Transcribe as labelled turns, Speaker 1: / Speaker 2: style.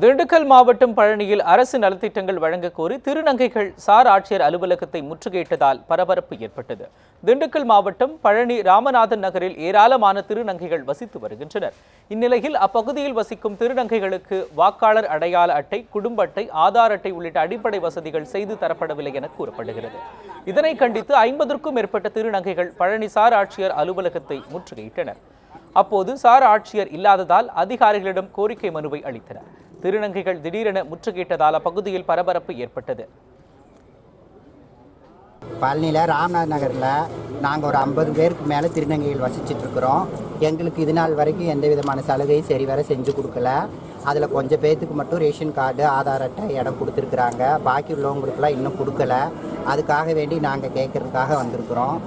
Speaker 1: திண்டுக்கல் மாவட்டம் பழனியில் அரசு நலத்திட்டங்கள் வழங்க கோரி திருநங்கைகள் சார் ஆட்சியர் அலுவலகத்தை முற்றுகையிட்டதால் பரபரப்பு ஏற்பட்டது. திண்டுக்கல் மாவட்டம் பழனி ராமநாதன் நகரில் ஏராளமான திருநங்கைகள் வசித்து வருகின்றனர். இந்நிலையில் அப்பகுதியில் வசிக்கும் திருநங்கைகளுக்கு வாக்காளர் அடையாள அட்டை குடும்ப அட்டை ஆதார் அட்டை உள்ளிட்ட அடிப்படை வசதிகள் செய்து தரப்படவில்லை என கூறப்படுகிறது. இதனை கண்டித்து ஐம்பதற்கும் மேற்பட்ட திருநங்கைகள் பழனி சார் ஆட்சியர் அலுவலகத்தை முற்றுகையிட்டனர். அப்போது சார் ஆட்சியர் இல்லாததால் அதிகாரிகளிடம் கோரிக்கை மனுவை அளித்தனர். திருநங்கைகள் திடீரென முற்றுகையிட்டதால் அப்பகுதியில் பரபரப்பு ஏற்பட்டது.
Speaker 2: பழனியில் ராம்நாத் நகரில் நாங்கள் ஒரு ஐம்பது பேருக்கு மேலே திருநங்கைகள் வசிச்சுட்டு இருக்கிறோம். எங்களுக்கு இது நாள் வரைக்கும் எந்த விதமான சலுகையும் சரி வர செஞ்சு கொடுக்கல. அதில் கொஞ்சம் பேர்த்துக்கு மட்டும் ரேஷன் கார்டு ஆதார் அட்டை இடம் கொடுத்துருக்குறாங்க. பாக்கி உள்ளவங்களுக்குலாம் இன்னும் கொடுக்கல. அதுக்காக வேண்டி நாங்கள் கேட்கறதுக்காக வந்திருக்கிறோம்.